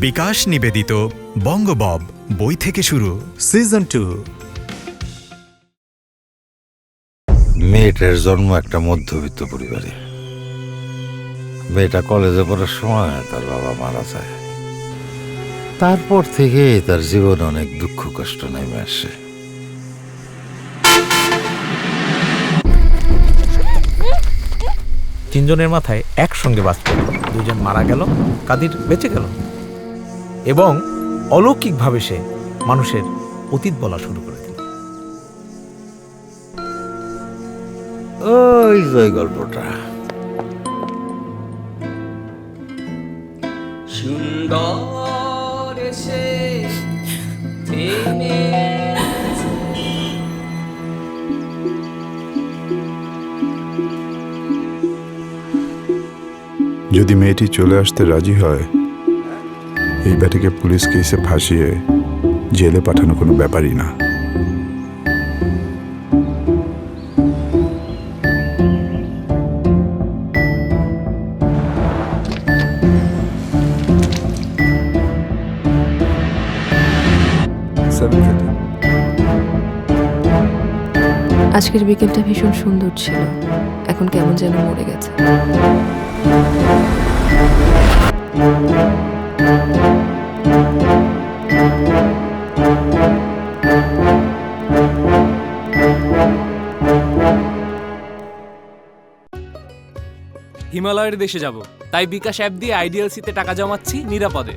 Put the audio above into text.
বিকাশ নিবেদিত বঙ্গবব বই থেকে শুরু সিজন টু মেয়েটার জন্ম একটা মধ্যবিত্ত পরিবারে। মেয়েটা কলেজে পড়ার সময় তার বাবা মারা যায়। তারপর থেকে তার জীবনে অনেক দুঃখ কষ্ট নেমে আসে। তিনজনের মাথায় একসঙ্গে বাস পড়ল দুজন মারা গেল কাদির বেঁচে গেল। এবং অলৌকিকভাবে সে মানুষের অতীত বলা শুরু করে দিল। ওই যে গল্পটা। সুন্দর যদি মেয়েটি চলে আসতে রাজি হয় এই ব্যাটাকে পুলিশ কেসে ফাঁসিয়ে জেলে পাঠানো কোনো ব্যাপারই না। আজকের বিকেলটা ভীষণ সুন্দর ছিল। এখন কেমন যেন মরে গেছে। হিমালয়ের দেশে যাব। তাই বিকাশ অ্যাপ দিয়ে আইডিএলসিতে টাকা জমাচ্ছি নিরাপদে।